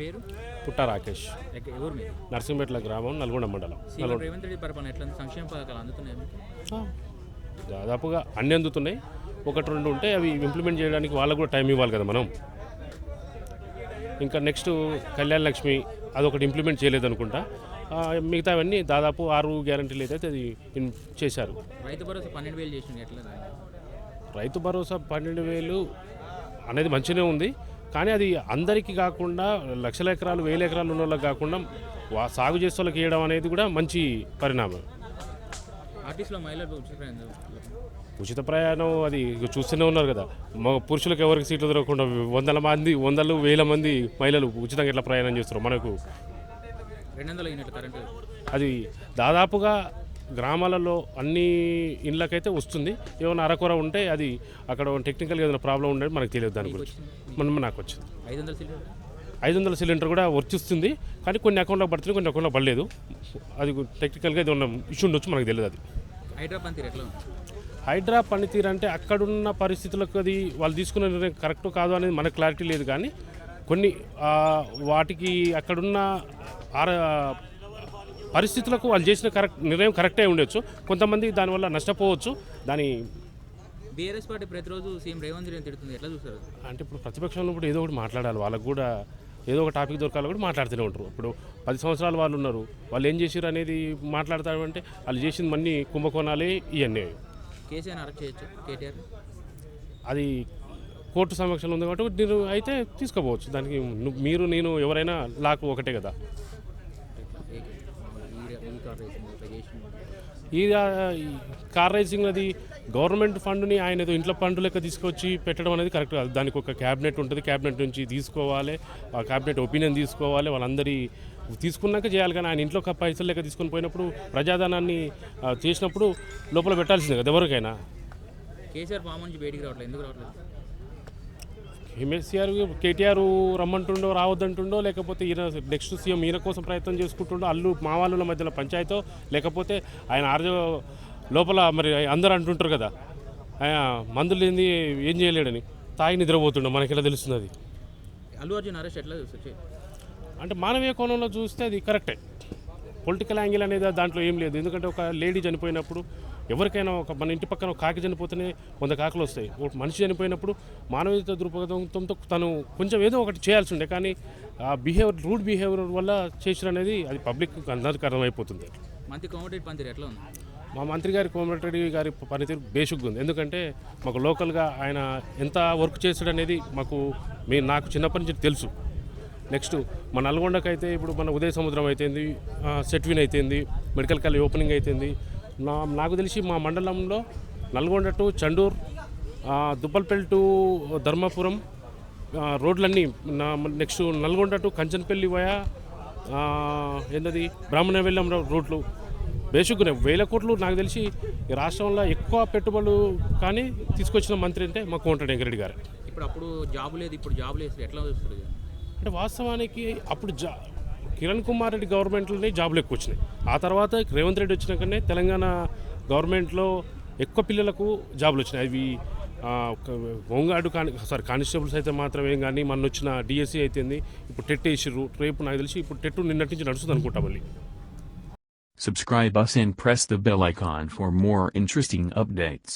పేరు? పుట్ట రాకేష్. ఎవరు మీరు? నర్సింపేట్ల గ్రామం నల్గొండ మండలం. సీఎం రేవంత్ రెడ్డి పరిపాలన ఎట్లా ఉంది? సంక్షేమ పథకాలు అందుతున్నాయి ఆ, దాదాపుగా అన్ని అందుతున్నాయి. ఒకటి రెండు ఉంటే అవి ఇంప్లిమెంట్ చేయడానికి వాళ్ళకు కూడా టైం ఇవ్వాలి కదా మనం. ఇంకా నెక్స్ట్ కళ్యాణ్ లక్ష్మి అదొకటి ఇంప్లిమెంట్ చేయలేదు అనుకుంటా. ఆ, మిగతావన్నీ దాదాపు ఆరు గ్యారంటీలు అయితే అది ఇన్- చేశారు. రైతు భరోసా పన్నెండు వేలు చేసింది ఎట్లా రైతు భరోసా పన్నెండు వేలు అనేది మంచిగానే ఉంది. కానీ అది అందరికీ కాకుండా లక్షల ఎకరాలు వేల ఎకరాలు ఉన్న వాళ్ళకి కాకుండా వా- సాగు చేసే వాళ్ళకి ఇవ్వడం అనేది కూడా మంచి పరిణామం. ఉచిత ప్రయాణం అది చూస్తూనే ఉన్నారు కదా. మగ పురుషులకు ఎవరికి సీట్లు దొరకకుండా వందల మంది వందలు వేల మంది మహిళలు ఉచితంగా ఎట్లా ప్రయాణం చేస్తారు మనకు. అది దాదాపుగా గ్రామాలలో అన్ని ఇళ్ళకైతే వస్తుంది. ఏమైనా అరకొర ఉంటే అది అక్కడ టెక్నికల్గా ఏదైనా ప్రాబ్లం ఉండేది మనకు తెలియదు దాని గురించి. మన నాకు వచ్చింది. ఐదు వందల సిలిండర్ కూడా వర్తిస్తుంది. కానీ కొన్ని అకౌంట్లో పడుతుంది కొన్ని అకౌంట్లో పడలేదు. అది టెక్నికల్గా ఏదైనా ఇష్యూ ఉండొచ్చు మనకు తెలియదు అది. హైడ్రా పనితీరు ఎట్లా హైడ్రా పనితీరు అంటే అక్కడున్న పరిస్థితులకు అది వాళ్ళు తీసుకున్న నిర్ణయం కరెక్ట్ కాదు అనేది మనకు క్లారిటీ లేదు కానీ కొన్ని వాటికి అక్కడున్న ఆర పరిస్థితులకు వాళ్ళు చేసిన కరెక్ట్ నిర్ణయం కరెక్టే ఉండొచ్చు. కొంతమంది దానివల్ల నష్టపోవచ్చు. దాని బీఆర్ఎస్ పార్టీ ప్రతిరోజు సీఎం రేవంత్ రెడ్డి తిడుతుంది. ఎట్లా చూస్తారు? అంటే ఇప్పుడు ప్రతిపక్షంలో ఇప్పుడు ఏదో ఒకటి మాట్లాడాలి. వాళ్ళకు కూడా ఏదో ఒక టాపిక్ దొరకాలి కూడా మాట్లాడుతూనే ఉంటారు. ఇప్పుడు పది సంవత్సరాలు వాళ్ళు ఉన్నారు. వాళ్ళు ఏం చేసారు అనేది మాట్లాడతారంటే వాళ్ళు చేసింది మన్ని కుంభకోణాలే ఇవన్నీ కేసీఆర్ అరెస్ట్ చేయొచ్చు? కేటీఆర్? అది కోర్టు సమక్షంలో ఉంది కాబట్టి నేను అయితే తీసుకోపోవచ్చు. దానికి మీరు నేను ఎవరైనా లాకు ఒకటే కదా. ఈ కార్ రేసింగ్ అది గవర్నమెంట్ ఫండ్ని ఆయన ఏదో ఇంట్లో ఫండ్ లెక్క తీసుకొచ్చి పెట్టడం అనేది కరెక్ట్ కాదు. దానికి ఒక క్యాబినెట్ ఉంటుంది. క్యాబినెట్ నుంచి తీసుకోవాలి. ఆ క్యాబినెట్ ఒపీనియన్ తీసుకోవాలి. వాళ్ళందరి తీసుకున్నాక చేయాలి. కానీ ఆయన ఇంట్లో ఒక పైసలు లెక్క తీసుకొని పోయినప్పుడు ప్రజాధనాన్ని చేసినప్పుడు లోపల పెట్టాల్సిందే కదా ఎవరికైనా? కేసీఆర్ ఫామ్ నుంచి బయటికి రావట్లేదు. ఎందుకు రావట్లేదు? ఎంఎస్సీఆర్ కేటీఆర్ రమ్మంటుండో రావద్దంటుండో లేకపోతే ఈయన నెక్స్ట్ సీఎం ఈయన కోసం ప్రయత్నం చేసుకుంటుండో అల్లు మా వాళ్ళ మధ్యలో పంచాయతో లేకపోతే ఆయన ఆర్జో లోపల మరి అందరూ అంటుంటారు కదా ఆయన మందులు లేని ఏం చేయలేడని తాగి నిద్రపోతుండో మనకి ఎలా తెలుస్తుంది అది అల్లు అర్జున్ అరెస్ట్ ఎట్లా అంటే మానవీయ కోణంలో చూస్తే అది కరెక్టే పొలిటికల్ యాంగిల్ అనేది దాంట్లో ఏం లేదు. ఎందుకంటే ఒక లేడీ చనిపోయినప్పుడు ఎవరికైనా ఒక మన ఇంటి పక్కన ఒక కాకి చనిపోతేనే వంద కాకులు వస్తాయి. ఒక మనిషి చనిపోయినప్పుడు మానవీయత దృక్పథంతో తను కొంచెం ఏదో ఒకటి చేయాల్సి ఉండే కానీ ఆ బిహేవియర్ రూడ్ బిహేవియర్ వల్ల చేసిన అనేది అది పబ్లిక్ అందరికీ అర్థమైపోతుంది మంత్రి కోమటిరెడ్డి పనితీరు ఎట్లా ఉంది? మా మంత్రి గారి కోమటిరెడ్డి గారి పనితీరు బేసిక్గా ఉంది. ఎందుకంటే మాకు లోకల్గా ఆయన ఎంత వర్క్ చేస్తాడు అనేది మాకు మీ నాకు చిన్నప్పటి నుంచి తెలుసు. నెక్స్ట్ మన నల్గొండకు అయితే ఇప్పుడు మన ఉదయ సముద్రం అయితేంది ఆ, సెట్విన్ అయితేంది మెడికల్ కాలేజ్ ఓపెనింగ్ అయితేంది నా నాకు తెలిసి మా మండలంలో నల్గొండ టు చండూర్ దుబ్బల్పల్లి టు ధర్మాపురం రోడ్లన్నీ next Nalgonda to Kanchanpalli via ఏంటది బ్రాహ్మణ వెళ్ళం రోడ్లు బేసిక్గానే వేల కోట్లు నాకు తెలిసి ఈ రాష్ట్రంలో ఎక్కువ పెట్టుబడులు కానీ తీసుకొచ్చిన మంత్రి అంటే మా కోమటిరెడ్డి వెంకరెడ్డి గారు ఇప్పుడు అప్పుడు జాబ్ లేదు ఇప్పుడు జాబ్ లేదు ఎట్లా చూస్తారు? అంటే వాస్తవానికి అప్పుడు జా కిరణ్ కుమార్ రెడ్డి గవర్నమెంట్లోనే జాబులు ఎక్కువ వచ్చినాయి ఆ తర్వాత రేవంత్ రెడ్డి వచ్చినాకనే తెలంగాణ గవర్నమెంట్లో ఎక్కువ పిల్లలకు జాబులు వచ్చినాయి. అవి హోంగార్డు కాని సారీ కానిస్టేబుల్స్ అయితే మాత్రమే కానీ మొన్న వచ్చిన డిఎస్సి అయితేంది ఇప్పుడు టెట్ వేసిర్రు రేపు నాకు తెలిసి ఇప్పుడు టెట్ నిన్నటి నుంచి నడుస్తుంది అనుకుంటా మళ్ళీ. Subscribe us and press the bell icon for more interesting updates.